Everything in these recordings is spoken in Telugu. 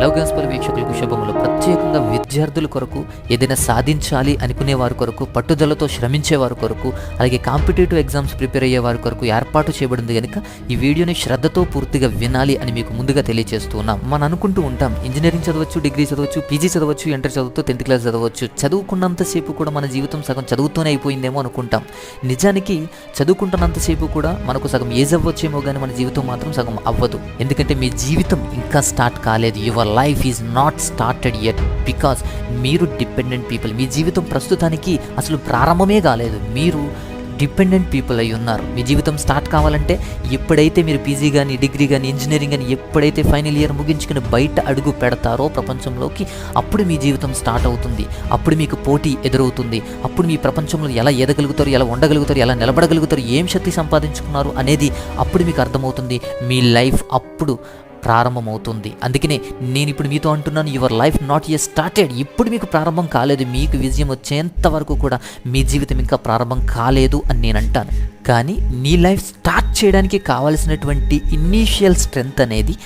లవ్ గన్స్పల్ వీక్షకులకు శుభములు. ప్రత్యేకంగా విద్యార్థుల కొరకు ఏదైనా సాధించాలి అనుకునే వారి కొరకు పట్టుదలతో శ్రమించే వారి కొరకు అలాగే కాంపిటేటివ్ ఎగ్జామ్స్ ప్రిపేర్ అయ్యే వారి కొరకు ఏర్పాటు చేయబడింది కనుక ఈ వీడియోని శ్రద్ధతో పూర్తిగా వినాలి అని మీకు ముందుగా తెలియజేస్తూ ఉన్నాం. మనం అనుకుంటూ ఉంటాం ఇంజనీరింగ్ చదవచ్చు డిగ్రీ చదవచ్చు పీజీ చదవచ్చు ఇంటర్ చదువుతూ టెన్త్ క్లాస్ చదవచ్చు చదువుకున్నంతసేపు కూడా మన జీవితం సగం చదువుతూనే అయిపోయిందేమో అనుకుంటాం. నిజానికి చదువుకుంటున్నంతసేపు కూడా మనకు సగం ఏజ్ అవ్వచ్చేమో కానీ మన జీవితం మాత్రం సగం అవ్వదు. ఎందుకంటే మీ జీవితం ఇంకా స్టార్ట్ కాలేదు your life is not started at because మీరు డిపెండెంట్ పీపుల్ మీ జీవితం ప్రస్తుతానికి అసలు ప్రారంభమే కాలేదు. మీరు డిపెండెంట్ పీపుల్ అయి ఉన్నారు. మీ జీవితం స్టార్ట్ కావాలంటే ఎప్పుడైతే మీరు పీజీ కానీ డిగ్రీ కానీ ఇంజనీరింగ్ కానీ ఎప్పుడైతే ఫైనల్ ఇయర్ ముగించుకుని బయట అడుగు పెడతారో ప్రపంచంలోకి అప్పుడు మీ జీవితం స్టార్ట్ అవుతుంది. అప్పుడు మీకు పోటీ ఎదురవుతుంది. అప్పుడు మీ ప్రపంచంలో ఎలా ఎదగలుగుతారు ఎలా ఉండగలుగుతారు ఎలా నిలబడగలుగుతారు ఏం శక్తి సంపాదించుకున్నారు అనేది అప్పుడు మీకు అర్థమవుతుంది. మీ లైఫ్ అప్పుడు ప్రారంభమవుతుంది. అందుకనే నేను ఇప్పుడు మీతో అంటున్నాను your life not a started ఇప్పుడు మీకు ప్రారంభం కాలేదు మీకు విజయం వచ్చేంత వరకు కూడా మీ జీవితం ఇంకా ప్రారంభం కాలేదు అని నేను అంటాను. కానీ నీ లైఫ్ స్టార్ట్ చేయడానికి కావాల్సినటువంటి ఇనీషియల్ స్ట్రెంగ్త్ అనేది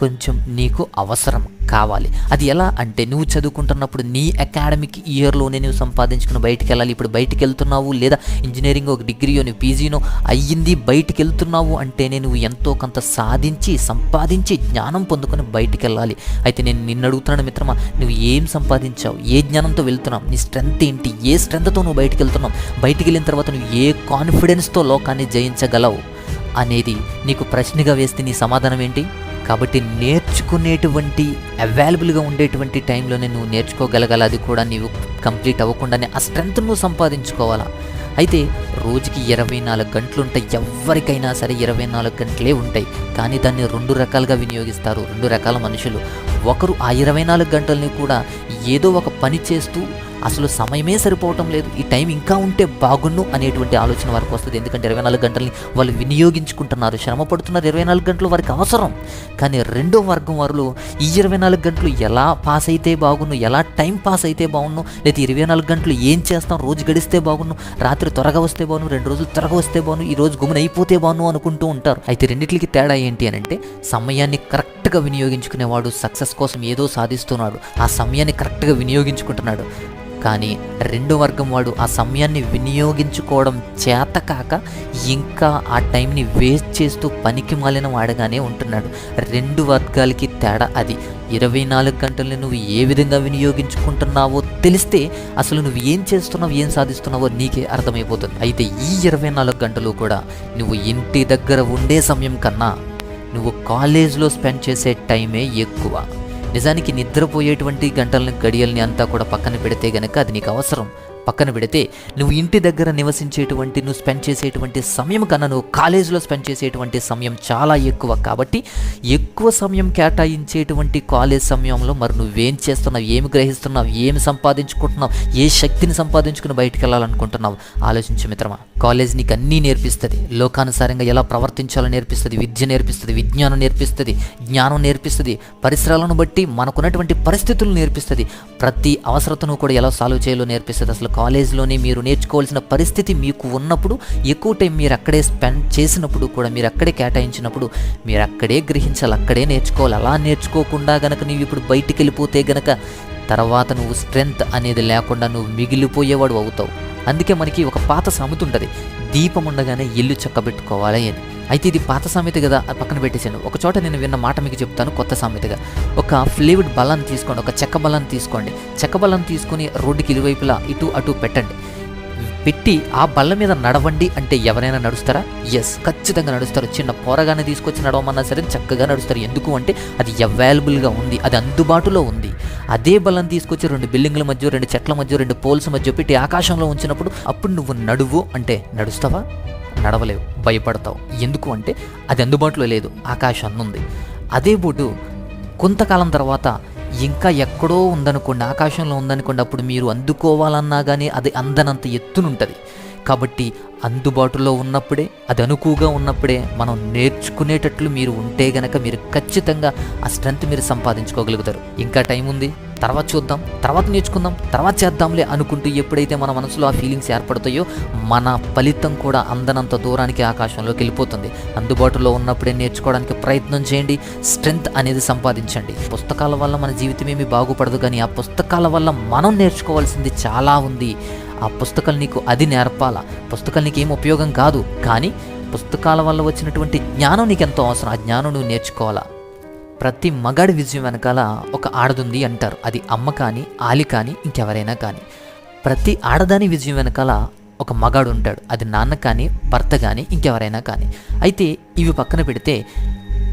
కొంచెం నీకు అవసరం కావాలి. అది ఎలా అంటే నువ్వు చదువుకుంటున్నప్పుడు నీ అకాడమిక్ ఇయర్లోనే నువ్వు సంపాదించుకుని బయటికి వెళ్ళాలి ఇప్పుడు బయటికి వెళ్తున్నావు లేదా ఇంజనీరింగ్ ఒక డిగ్రీయో నువ్వు పీజీనో అయ్యింది బయటికి వెళ్తున్నావు అంటేనే నువ్వు ఎంతో కొంత సాధించి సంపాదించి జ్ఞానం పొందుకొని బయటికి వెళ్ళాలి అయితే నేను నిన్ను అడుగుతున్నాను మిత్రమా నువ్వు ఏం సంపాదించావు? ఏ జ్ఞానంతో వెళ్తున్నావు? నీ స్ట్రెంగ్త్ ఏంటి? ఏ స్ట్రెంగ్త్తో నువ్వు బయటికి వెళ్తున్నావు బయటికి వెళ్ళిన తర్వాత నువ్వు ఏ కాన్ఫిడెన్స్తో లోకాన్ని జయించగలవు? అనేది నీకు ప్రశ్నగా వేస్తే నీ సమాధానం ఏంటి? కాబట్టి నేర్చుకునేటువంటి అవైలబుల్గా ఉండేటువంటి టైంలోనే నువ్వు నేర్చుకోగలగాలి. అది కూడా నీవు కంప్లీట్ అవ్వకుండానే ఆ స్ట్రెంగ్త్ నువ్వు సంపాదించుకోవాలా. అయితే రోజుకి ఇరవై నాలుగు గంటలు ఉంటాయి. ఎవరికైనా సరే ఇరవై నాలుగు గంటలే ఉంటాయి. కానీ దాన్ని రెండు రకాలుగా వినియోగిస్తారు. రెండు రకాల మనుషులు. ఒకరు ఆ ఇరవై నాలుగు గంటల్ని కూడా ఏదో ఒక పని చేస్తూ అసలు సమయమే సరిపోవటం లేదు. ఈ టైం ఇంకా ఉంటే బాగున్ను అనేటువంటి ఆలోచన వారికి వస్తుంది. ఎందుకంటే ఇరవై నాలుగు గంటల్ని వాళ్ళు వినియోగించుకుంటున్నారు. శ్రమ పడుతున్నారు ఇరవై నాలుగు గంటలు వారికి అవసరం. కానీ రెండో వర్గం వారు ఈ ఇరవై నాలుగు గంటలు ఎలా పాస్ అయితే బాగున్ను ఎలా టైం పాస్ అయితే బాగున్ను లేదా ఇరవై నాలుగు గంటలు ఏం చేస్తాం రోజు గడిస్తే బాగున్ను రాత్రి త్వరగా వస్తే బాగును రెండు రోజులు త్వరగా వస్తే బాగును ఈ రోజు గుమ్మన అయిపోతే బాగును అనుకుంటూ ఉంటారు. అయితే రెండింటికి తేడా ఏంటి అని అంటే సమయాన్ని కరెక్ట్గా వినియోగించుకునేవాడు సక్సెస్ కోసం ఏదో సాధిస్తున్నాడు. ఆ సమయాన్ని కరెక్ట్గా వినియోగించుకుంటున్నాడు. కానీ రెండో వర్గం వాడు ఆ సమయాన్ని వినియోగించుకోవడం చేత కాక ఇంకా ఆ టైంని వేస్ట్ చేస్తూ పనికి మాలిన వాడగానే ఉంటున్నాడు. రెండు వర్గాలకి తేడా అది. ఇరవై నాలుగు గంటలు నువ్వు ఏ విధంగా వినియోగించుకుంటున్నావో తెలిస్తే అసలు నువ్వు ఏం చేస్తున్నావు ఏం సాధిస్తున్నావో నీకే అర్థమైపోతుంది. అయితే ఈ ఇరవై నాలుగు గంటలు కూడా నువ్వు ఇంటి దగ్గర ఉండే సమయం కన్నా నువ్వు కాలేజ్లో స్పెండ్ చేసే టైమే ఎక్కువ. నిజానికి నిద్రపోయేటువంటి గంటలను గడియల్ని అంతా కూడా పక్కన పెడితే గనక అది నీకు అవసరం. పక్కన పెడితే నువ్వు ఇంటి దగ్గర నివసించేటువంటి నువ్వు స్పెండ్ చేసేటువంటి సమయం కన్నా నువ్వు కాలేజీలో స్పెండ్ చేసేటువంటి సమయం చాలా ఎక్కువ. కాబట్టి ఎక్కువ సమయం కేటాయించేటువంటి కాలేజ్ సమయంలో మరి నువ్వేం చేస్తున్నావు? ఏమి గ్రహిస్తున్నావు? ఏమి సంపాదించుకుంటున్నావు? ఏ శక్తిని సంపాదించుకుని బయటికి వెళ్ళాలనుకుంటున్నావు? ఆలోచించు మిత్రమా కాలేజ్ నీకు అన్నీ నేర్పిస్తుంది. లోకానుసారంగా ఎలా ప్రవర్తించాలో నేర్పిస్తుంది విద్య నేర్పిస్తుంది విజ్ఞానం నేర్పిస్తుంది జ్ఞానం నేర్పిస్తుంది పరిసరాలను బట్టి మనకున్నటువంటి పరిస్థితులు నేర్పిస్తుంది. ప్రతి అవసరతను కూడా ఎలా సాల్వ్ చేయాలో నేర్పిస్తుంది అసలు కాలేజ్లోనే మీరు నేర్చుకోవాల్సిన పరిస్థితి మీకు ఉన్నప్పుడు ఎక్కువ టైం మీరు అక్కడే స్పెండ్ చేసినప్పుడు కూడా మీరు అక్కడే కేటాయించినప్పుడు మీరు అక్కడే గ్రహించాలి అక్కడే నేర్చుకోవాలి. అలా నేర్చుకోకుండా గనక నువ్వు ఇప్పుడు బయటికి వెళ్ళిపోతే గనక తర్వాత నువ్వు స్ట్రెంగ్త్ అనేది లేకుండా నువ్వు మిగిలిపోయేవాడు అవుతావు. అందుకే మనకి ఒక పాత సామెత ఉంటుంది దీపం ఉండగానే ఇల్లు చక్కబెట్టుకోవాలి అని. అయితే ఇది పాత సామెత కదా అది పక్కన పెట్టేశాను. ఒక చోట నేను విన్న మాట మీకు చెప్తాను కొత్త సామెతగా. ఒక ఫ్లేవుడ్ బలాన్ని తీసుకోండి ఒక చెక్క బలాన్ని తీసుకోండి. చెక్క బలాన్ని తీసుకొని రోడ్డుకి ఇరువైపులా ఇటు అటు పెట్టండి. పెట్టి ఆ బల్ల మీద నడవండి అంటే ఎవరైనా నడుస్తారా? ఎస్ ఖచ్చితంగా నడుస్తారు. చిన్న పోరగానే తీసుకొచ్చి నడవమన్నా సరే చక్కగా నడుస్తారు. ఎందుకు అంటే అది అవైలబుల్గా ఉంది అది అందుబాటులో ఉంది. అదే బలం తీసుకొచ్చి రెండు బిల్డింగ్ల మధ్య రెండు చెట్ల మధ్య రెండు పోల్స్ మధ్య పెట్టి ఆకాశంలో ఉంచినప్పుడు అప్పుడు నువ్వు నడువు అంటే నడుస్తావా? నడవలేవు భయపడతావు. ఎందుకు అంటే అది అందుబాటులో లేదు ఆకాశాన్ని ఉంది అదే బోటు కొంతకాలం తర్వాత ఇంకా ఎక్కడో ఉందనుకోండి ఆకాశంలో ఉందనుకోండి అప్పుడు మీరు అందుకోవాలన్నా కానీ అది అందనంత ఎత్తునుంటుంది. కాబట్టి అందుబాటులో ఉన్నప్పుడే అది అనుకువగా ఉన్నప్పుడే మనం నేర్చుకునేటట్లు మీరు ఉంటే గనక మీరు ఖచ్చితంగా ఆ స్ట్రెంత్ మీరు సంపాదించుకోగలుగుతారు. ఇంకా టైం ఉంది. తర్వాత చూద్దాం. తర్వాత నేర్చుకుందాం. తర్వాత చేద్దాంలే అనుకుంటూ ఎప్పుడైతే మన మనసులో ఆ ఫీలింగ్స్ ఏర్పడతాయో మన ఫలితం కూడా అందనంత దూరానికి ఆకాశంలోకి వెళ్ళిపోతుంది. అందుబాటులో ఉన్నప్పుడే నేర్చుకోవడానికి ప్రయత్నం చేయండి. స్ట్రెంగ్త్ అనేది సంపాదించండి. పుస్తకాల వల్ల మన జీవితం ఏమి బాగుపడదు కానీ ఆ పుస్తకాల వల్ల మనం నేర్చుకోవాల్సింది చాలా ఉంది. ఆ పుస్తకాలు నీకు అది నేర్పాల? పుస్తకాలు నీకు ఏం ఉపయోగం కాదు. కానీ పుస్తకాల వల్ల వచ్చినటువంటి జ్ఞానం నీకు ఎంతో అవసరం. ఆ జ్ఞానం నువ్వు నేర్చుకోవాలా? ప్రతి మగాడి విజయం వెనకాల ఒక ఆడదుంది అంటారు. అది అమ్మ కానీ ఆలి కానీ ఇంకెవరైనా కానీ. ప్రతి ఆడదాని విజయం వెనకాల ఒక మగాడు ఉంటాడు. అది నాన్న కానీ భర్త కానీ ఇంకెవరైనా కానీ. అయితే ఇవి పక్కన పెడితే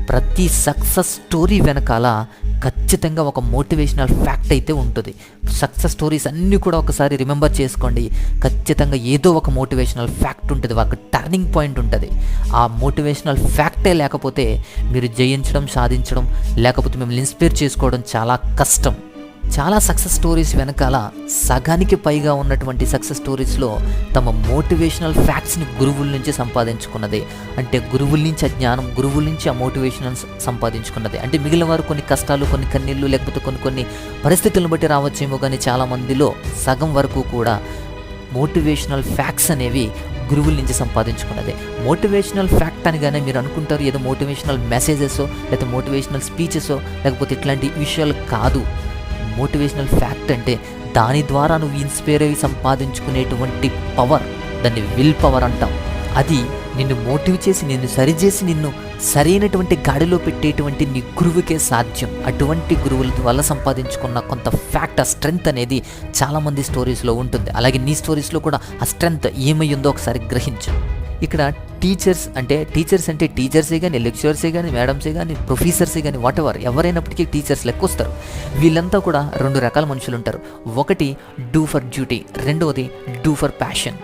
ప్రతి సక్సెస్ స్టోరీ వెనకాల ఖచ్చితంగా ఒక మోటివేషనల్ ఫ్యాక్ట్ అయితే ఉంటుంది. సక్సెస్ స్టోరీస్ అన్నీ కూడా ఒకసారి రిమెంబర్ చేసుకోండి. ఖచ్చితంగా ఏదో ఒక మోటివేషనల్ ఫ్యాక్ట్ ఉంటుంది. ఒక టర్నింగ్ పాయింట్ ఉంటుంది. ఆ మోటివేషనల్ ఫ్యాక్టే లేకపోతే మీరు జయించడం సాధించడం లేకపోతే మిమ్మల్ని ఇన్స్పైర్ చేసుకోవడం చాలా కష్టం. చాలా సక్సెస్ స్టోరీస్ వెనకాల సగానికి పైగా ఉన్నటువంటి సక్సెస్ స్టోరీస్లో తమ మోటివేషనల్ ఫ్యాక్ట్స్ని గురువుల నుంచి సంపాదించుకున్నది. అంటే గురువుల నుంచి ఆ జ్ఞానం గురువుల నుంచి ఆ మోటివేషనల్ సంపాదించుకున్నది. అంటే మిగిలిన వారు కొన్ని కష్టాలు కొన్ని కన్నీళ్ళు లేకపోతే కొన్ని కొన్ని పరిస్థితులను బట్టి రావచ్చేమో కానీ చాలా మందిలో సగం వరకు కూడా మోటివేషనల్ ఫ్యాక్ట్స్ అనేవి గురువుల నుంచి సంపాదించుకున్నది. మోటివేషనల్ ఫ్యాక్ట్ అనగానే మీరు అనుకుంటారు ఏదో మోటివేషనల్ మెసేజెస్ లేదా మోటివేషనల్ స్పీచెస్ లేకపోతే ఇట్లాంటి విషయాలు కాదు. మోటివేషనల్ ఫ్యాక్ట్ అంటే దాని ద్వారా నువ్వు ఇన్స్పైర్ అయ్యి సంపాదించుకునేటువంటి పవర్ దాన్ని విల్ పవర్ అంటాం. అది నిన్ను మోటివ్ చేసి నిన్ను సరిచేసి నిన్ను సరైనటువంటి గాడిలో పెట్టేటువంటి నీ గురువుకే సాధ్యం. అటువంటి గురువుల వల్ల సంపాదించుకున్న కొంత ఫ్యాక్ట్ ఆ స్ట్రెంగ్త్ అనేది చాలామంది స్టోరీస్లో ఉంటుంది. అలాగే నీ స్టోరీస్లో కూడా ఆ స్ట్రెంగ్త్ ఏమై ఉందో ఒకసారి గ్రహించు. ఇక్కడ టీచర్స్ అంటే టీచర్స్ అంటే టీచర్సే కానీ లెక్చరర్సే కానీ మేడమ్సే కానీ ప్రొఫెసర్సే కానీ వాట్ ఎవర్ ఎవరైనప్పటికీ టీచర్స్ లెక్క వస్తారు వీళ్ళంతా కూడా రెండు రకాల మనుషులు ఉంటారు ఒకటి డూ ఫర్ డ్యూటీ రెండవది do for passion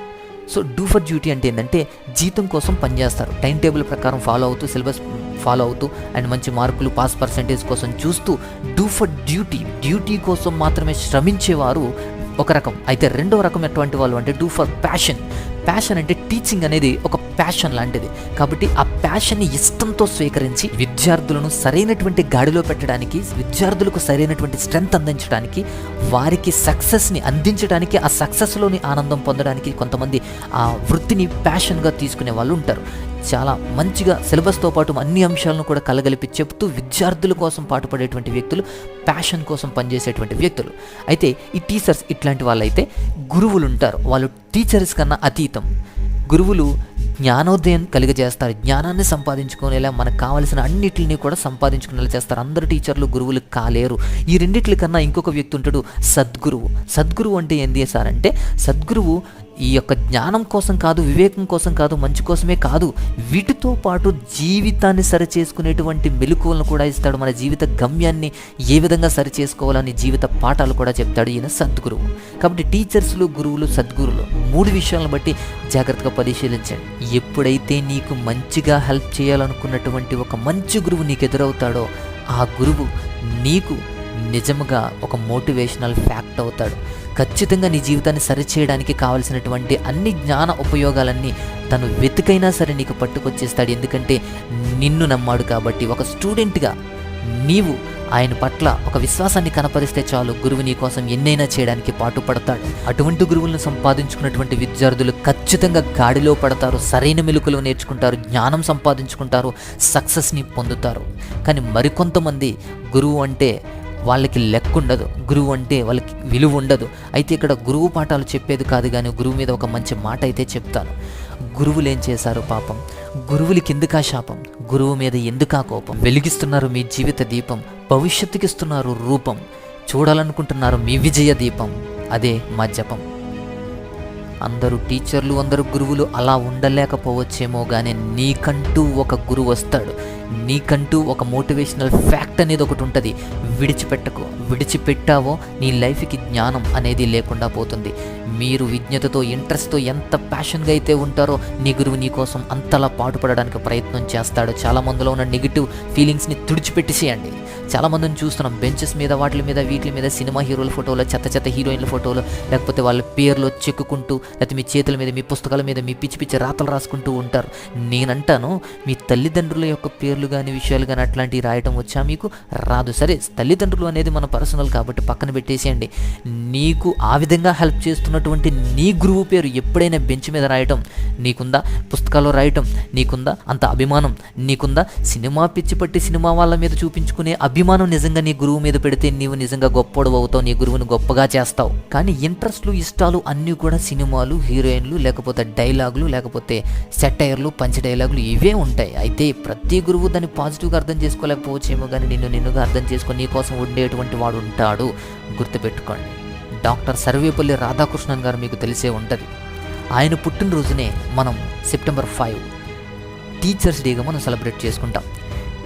so do for duty అంటే ఏంటంటే జీతం కోసం పనిచేస్తారు టైం టేబుల్ ప్రకారం ఫాలో అవుతూ సిలబస్ ఫాలో అవుతూ అండ్ మంచి మార్కులు పాస్ పర్సంటేజ్ కోసం చూస్తూ డూ ఫర్ డ్యూటీ డ్యూటీ కోసం మాత్రమే శ్రమించేవారు ఒక రకం. అయితే రెండో రకం ఎటువంటి వాళ్ళు అంటే డూ ఫర్ ప్యాషన్ ప్యాషన్ అంటే టీచింగ్ అనేది ఒక ప్యాషన్ లాంటిది. కాబట్టి ఆ ప్యాషన్ని ఇష్టంతో స్వీకరించి విద్యార్థులను సరైనటువంటి గాడిలో పెట్టడానికి విద్యార్థులకు సరైనటువంటి స్ట్రెంగ్త్ అందించడానికి వారికి సక్సెస్ని అందించడానికి ఆ సక్సెస్లోని ఆనందం పొందడానికి కొంతమంది ఆ వృత్తిని ప్యాషన్గా తీసుకునే వాళ్ళు ఉంటారు. చాలా మంచిగా సిలబస్తో పాటు అన్ని అంశాలను కూడా కలగలిపి చెప్తూ విద్యార్థుల కోసం పాటుపడేటువంటి వ్యక్తులు ప్యాషన్ కోసం పనిచేసేటువంటి వ్యక్తులు. అయితే ఈ టీచర్స్ ఇట్లాంటి వాళ్ళైతే గురువులు ఉంటారు వాళ్ళు టీచర్స్ కన్నా అతీతం. గురువులు జ్ఞానోదయం కలిగజేస్తారు. జ్ఞానాన్ని సంపాదించుకునేలా మనకు కావలసిన అన్నిటిని కూడా సంపాదించుకునేలా చేస్తారు. అందరు టీచర్లు గురువులు కాలేరు. ఈ రెండిట్ల కన్నా ఇంకొక వ్యక్తి ఉంటాడు సద్గురువు. సద్గురువు అంటే ఏంది సార్ అంటే సద్గురువు ఈ యొక్క జ్ఞానం కోసం కాదు వివేకం కోసం కాదు మంచి కోసమే కాదు వీటితో పాటు జీవితాన్ని సరి చేసుకునేటువంటి మెలకువలను కూడా ఇస్తాడు. మన జీవిత గమ్యాన్ని ఏ విధంగా సరి చేసుకోవాలని జీవిత పాఠాలు కూడా చెప్తాడు ఈయన సద్గురువు. కాబట్టి టీచర్స్లు గురువులు సద్గురువులు మూడు విషయాలను బట్టి జాగ్రత్తగా పరిశీలించండి. ఎప్పుడైతే నీకు మంచిగా హెల్ప్ చేయాలనుకున్నటువంటి ఒక మంచి గురువు నీకు ఎదురవుతాడో ఆ గురువు నీకు నిజముగా ఒక మోటివేషనల్ ఫ్యాక్ట్ అవుతాడు. ఖచ్చితంగా నీ జీవితాన్ని సరిచేయడానికి కావలసినటువంటి అన్ని జ్ఞాన ఉపయోగాలన్నీ తను వెతికైనా సరే నీకు పట్టుకొచ్చేస్తాడు. ఎందుకంటే నిన్ను నమ్మాడు కాబట్టి ఒక స్టూడెంట్గా నీవు ఆయన పట్ల ఒక విశ్వాసాన్ని కనపరిస్తే చాలు. గురువు నీ కోసం ఎన్నైనా చేయడానికి పాటుపడతాడు. అటువంటి గురువులను సంపాదించుకున్నటువంటి విద్యార్థులు ఖచ్చితంగా గాడిలో పడతారు సరైన మెలుకులు నేర్చుకుంటారు జ్ఞానం సంపాదించుకుంటారు సక్సెస్ని పొందుతారు. కానీ మరికొంతమంది గురువు అంటే వాళ్ళకి లెక్క ఉండదు. గురువు అంటే వాళ్ళకి విలువ ఉండదు. అయితే ఇక్కడ గురువు పాఠాలు చెప్పేది కాదు కానీ గురువు మీద ఒక మంచి మాట అయితే చెప్తాను. గురువులు ఏం చేశారు పాపం? గురువులకి ఎందుకా శాపం? గురువు మీద ఎందుకా కోపం? వెలిగిస్తున్నారు మీ జీవిత దీపం. భవిష్యత్తుకి ఇస్తున్నారు రూపం. చూడాలనుకుంటున్నారు మీ విజయ దీపం. అదే మా జపం. అందరూ టీచర్లు అందరూ గురువులు అలా ఉండలేకపోవచ్చేమో కానీ నీకంటూ ఒక గురువు వస్తాడు. నీకంటూ ఒక మోటివేషనల్ ఫ్యాక్ట్ అనేది ఒకటి ఉంటుంది. విడిచిపెట్టకు. విడిచిపెట్టావో నీ లైఫ్కి జ్ఞానం అనేది లేకుండా పోతుంది. మీరు విజ్ఞతతో ఇంట్రెస్ట్తో ఎంత ప్యాషన్గా అయితే ఉంటారో నీ గురువు నీ కోసం అంతలా పాటుపడడానికి ప్రయత్నం చేస్తాడు. చాలా మందిలో ఉన్న నెగిటివ్ ఫీలింగ్స్ని తుడిచిపెట్టేసేయండి. చాలా మందిని చూస్తున్నాం. బెంచెస్ మీద వాటి మీద వీటి మీద సినిమా హీరోల ఫోటోలు చెత్త చెత్త హీరోయిన్ల ఫోటోలు లేకపోతే వాళ్ళ పేర్లు చెక్కుకుంటూ లేకపోతే మీ చేతుల మీద మీ పుస్తకాల మీద మీ పిచ్చి పిచ్చి రాతలు రాసుకుంటూ ఉంటారు. నేనంటాను మీ తల్లిదండ్రుల యొక్క పేర్లు కానీ విషయాలు కానీ అట్లాంటివి రాయటం వచ్చా మీకు? రాదు. సరే తల్లిదండ్రులు అనేది మన పర్సనల్ కాబట్టి పక్కన పెట్టేసేయండి. నీకు ఆ విధంగా హెల్ప్ చేస్తున్నటువంటి నీ గురువు పేరు ఎప్పుడైనా బెంచ్ మీద రాయటం నీకుందా? పుస్తకాల్లో రాయటం నీకుందా? అంత అభిమానం నీకుందా? సినిమా పిచ్చి పట్టి సినిమా వాళ్ళ మీద చూపించుకునే అభిమానం నిజంగా నీ గురువు మీద పెడితే నీవు నిజంగా గొప్పడు అవుతావు నీ గురువుని గొప్పగా చేస్తావు. కానీ ఇంట్రెస్ట్లు ఇష్టాలు అన్నీ కూడా సినిమా సినిమాలు హీరోయిన్లు లేకపోతే డైలాగులు లేకపోతే సెటైర్లు పంచ డైలాగులు ఇవే ఉంటాయి. అయితే ప్రతి గురువు దాన్ని పాజిటివ్గా అర్థం చేసుకోలేకపోవచ్చేమో కానీ నిన్ను నిన్నుగా అర్థం చేసుకొని నీకోసం ఉండేటువంటి వాడు ఉంటాడు. గుర్తుపెట్టుకోండి. డాక్టర్ సర్వేపల్లి రాధాకృష్ణన్ గారు మీకు తెలిసే ఉంటుంది. ఆయన పుట్టినరోజునే మనం సెప్టెంబర్ ఫైవ్ టీచర్స్ డేగా మనం సెలబ్రేట్ చేసుకుంటాం.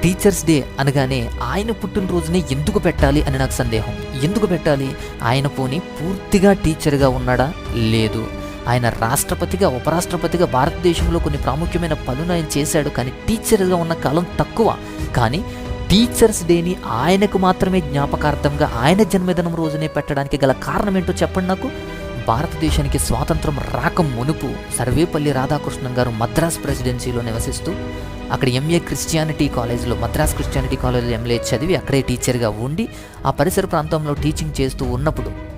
టీచర్స్ డే అనగానే ఆయన పుట్టినరోజునే ఎందుకు పెట్టాలి అని నాకు సందేహం. ఎందుకు పెట్టాలి? ఆయన పోని పూర్తిగా టీచర్గా ఉన్నాడా? లేదు. ఆయన రాష్ట్రపతిగా ఉపరాష్ట్రపతిగా భారతదేశంలో కొన్ని ప్రాముఖ్యమైన పనులు ఆయన చేశాడు. కానీ టీచర్గా ఉన్న కాలం తక్కువ. కానీ టీచర్స్ డేని ఆయనకు మాత్రమే జ్ఞాపకార్థంగా ఆయన జన్మదినం రోజునే పెట్టడానికి గల కారణం ఏంటో చెప్పండి నాకు? భారతదేశానికి స్వాతంత్రం రాక మునుపు సర్వేపల్లి రాధాకృష్ణన్ గారు మద్రాస్ ప్రెసిడెన్సీలో నివసిస్తూ అక్కడ ఎంఏ క్రిస్టియానిటీ కాలేజ్లో మద్రాస్ క్రిస్టియానిటీ కాలేజ్లో ఎంఏ చదివి అక్కడే టీచర్గా ఉండి ఆ పరిసర ప్రాంతంలో టీచింగ్ చేస్తూ ఉన్నప్పుడు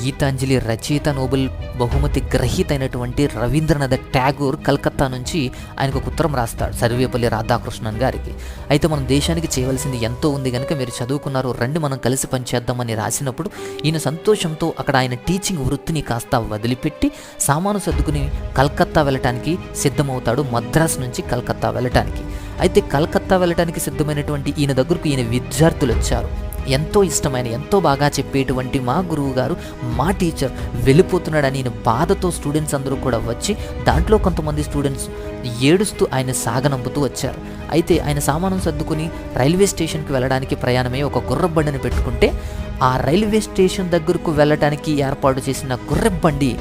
గీతాంజలి రచయిత నోబెల్ బహుమతి గ్రహీత అయినటువంటి రవీంద్రనాథ్ ట్యాగూర్ కలకత్తా నుంచి ఆయనకు ఒక ఉత్తరం రాస్తాడు సర్వేపల్లి రాధాకృష్ణన్ గారికి. అయితే మనం దేశానికి చేయవలసింది ఎంతో ఉంది కనుక మీరు చదువుకున్నారు రండి మనం కలిసి పనిచేద్దామని రాసినప్పుడు ఈయన సంతోషంతో అక్కడ ఆయన టీచింగ్ వృత్తిని కాస్త వదిలిపెట్టి సామాను సర్దుకుని కలకత్తా వెళ్ళటానికి సిద్ధమవుతాడు మద్రాస్ నుంచి కలకత్తా వెళ్ళటానికి. అయితే కలకత్తా వెళ్ళటానికి సిద్ధమైనటువంటి ఈయన దగ్గరకు ఈయన విద్యార్థులు వచ్చారు ఎంతో ఇష్టమైన ఎంతో బాగా చెప్పేటువంటి మా గురువు గారు మా టీచర్ వెళ్ళిపోతున్నాడని నేను బాధతో స్టూడెంట్స్ అందరూ కూడా వచ్చి దాంట్లో కొంతమంది స్టూడెంట్స్ ఏడుస్తూ ఆయన సాగనంపుతూ వచ్చారు. అయితే ఆయన సామానం సర్దుకుని రైల్వే స్టేషన్కి వెళ్ళడానికి ప్రయాణమే ఒక గుర్రబండిని పెట్టుకుంటే ఆ రైల్వే స్టేషన్ దగ్గరకు వెళ్ళటానికి ఏర్పాటు చేసిన గుర్రబండి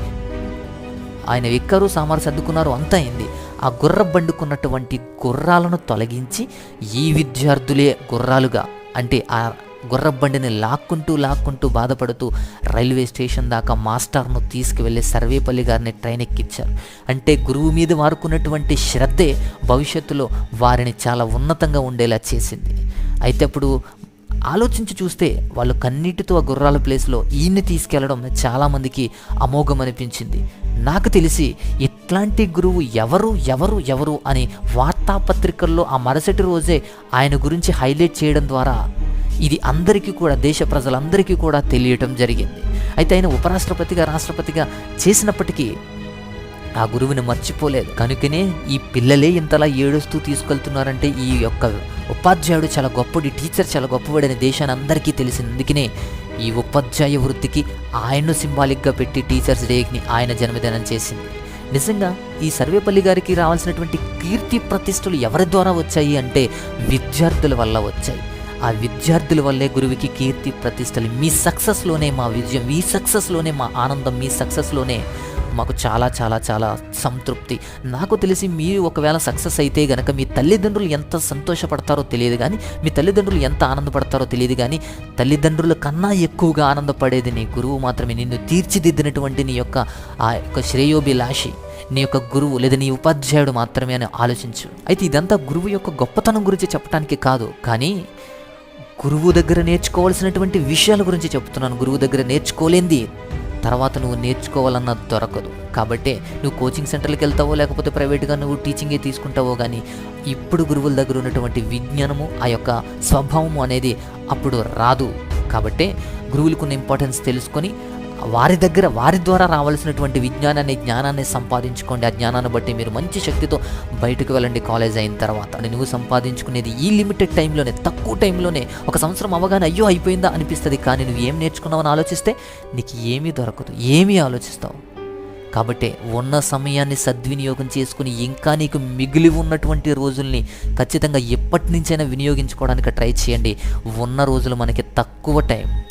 ఆయన ఎక్కరు సామాను సర్దుకున్నారు అంతా అయింది. ఆ గుర్ర బండుకున్నటువంటి గుర్రాలను తొలగించి ఈ విద్యార్థులే గుర్రాలుగా అంటే ఆ గుర్రబండిని లాక్కుంటూ లాక్కుంటూ బాధపడుతూ రైల్వే స్టేషన్ దాకా మాస్టర్ను తీసుకువెళ్ళి సర్వేపల్లి గారిని ట్రైన్ ఎక్కించారు అంటే గురువు మీద వారుకున్నటువంటి శ్రద్ధే భవిష్యత్తులో వారిని చాలా ఉన్నతంగా ఉండేలా చేసింది. అయితే అప్పుడు ఆలోచించి చూస్తే వాళ్ళు కన్నీటితో ఆ గుర్రాల ప్లేస్లో ఈయన్ని తీసుకెళ్ళడం చాలామందికి అమోఘం అనిపించింది. నాకు తెలిసి ఇట్లాంటి గురువు ఎవరు ఎవరు ఎవరు అని వార్తాపత్రికల్లో ఆ మరుసటి రోజే ఆయన గురించి హైలైట్ చేయడం ద్వారా ఇది అందరికీ కూడా దేశ ప్రజలందరికీ కూడా తెలియటం జరిగింది. అయితే ఆయన ఉపరాష్ట్రపతిగా రాష్ట్రపతిగా చేసినప్పటికీ ఆ గురువుని మర్చిపోలేదు. కనుకనే ఈ పిల్లలే ఇంతలా ఏడుస్తూ తీసుకెళ్తున్నారంటే ఈ యొక్క ఉపాధ్యాయుడు చాలా గొప్పడి టీచర్ చాలా గొప్పవాడని దేశాన్ని అందరికీ తెలిసింది. అందుకనే ఈ ఉపాధ్యాయ వృత్తికి ఆయన్ను సింబాలిక్గా పెట్టి టీచర్స్ డేని ఆయన జన్మదినం చేసింది. నిజంగా ఈ సర్వేపల్లి గారికి రావాల్సినటువంటి కీర్తి ప్రతిష్టలు ఎవరి ద్వారా వచ్చాయి అంటే విద్యార్థుల వల్ల వచ్చాయి. ఆ విద్యార్థుల వల్లే గురువుకి కీర్తి ప్రతిష్టలు. మీ సక్సెస్లోనే మా విజయం మీ సక్సెస్లోనే మా ఆనందం మీ సక్సెస్లోనే మాకు చాలా చాలా చాలా సంతృప్తి. నాకు తెలిసి మీరు ఒకవేళ సక్సెస్ అయితే గనక మీ తల్లిదండ్రులు ఎంత సంతోషపడతారో తెలియదు కానీ మీ తల్లిదండ్రులు ఎంత ఆనందపడతారో తెలియదు కానీ తల్లిదండ్రుల కన్నా ఎక్కువగా ఆనందపడేది నీ గురువు మాత్రమే. నిన్ను తీర్చిదిద్దినటువంటి నీ యొక్క ఆ యొక్క శ్రేయోభిలాషి నీ యొక్క గురువు లేదా నీ ఉపాధ్యాయుడు మాత్రమే అని ఆలోచించు. అయితే ఇదంతా గురువు యొక్క గొప్పతనం గురించి చెప్పడానికి కాదు. కానీ గురువు దగ్గర నేర్చుకోవాల్సినటువంటి విషయాల గురించి చెప్తున్నాను. గురువు దగ్గర నేర్చుకోలేంది. తర్వాత నువ్వు నేర్చుకోవాలన్న దొరకదు. కాబట్టి నువ్వు కోచింగ్ సెంటర్కి వెళ్తావో లేకపోతే ప్రైవేట్గా నువ్వు టీచింగే తీసుకుంటావో కానీ ఇప్పుడు గురువుల దగ్గర ఉన్నటువంటి విజ్ఞానము ఆ యొక్క స్వభావము అనేది అప్పుడు రాదు. కాబట్టి గురువులకు ఉన్న ఇంపార్టెన్స్ తెలుసుకొని వారి దగ్గర వారి ద్వారా రావాల్సినటువంటి విజ్ఞానాన్ని జ్ఞానాన్ని సంపాదించుకోండి. ఆ జ్ఞానాన్ని బట్టి మీరు మంచి శక్తితో బయటకు వెళ్ళండి కాలేజ్ అయిన తర్వాత. నువ్వు సంపాదించుకునేది ఈ లిమిటెడ్ టైంలోనే తక్కువ టైంలోనే ఒక సంవత్సరం అవగానే అయ్యో అయిపోయిందా అనిపిస్తుంది. కానీ నువ్వు ఏం నేర్చుకున్నావని ఆలోచిస్తే నీకు ఏమీ దొరకదు ఏమీ ఆలోచిస్తావు. కాబట్టి ఉన్న సమయాన్ని సద్వినియోగం చేసుకుని ఇంకా నీకు మిగిలి ఉన్నటువంటి రోజుల్ని ఖచ్చితంగా ఎప్పటి నుంచైనా వినియోగించుకోవడానికి ట్రై చేయండి. ఉన్న రోజులు మనకి తక్కువ టైం.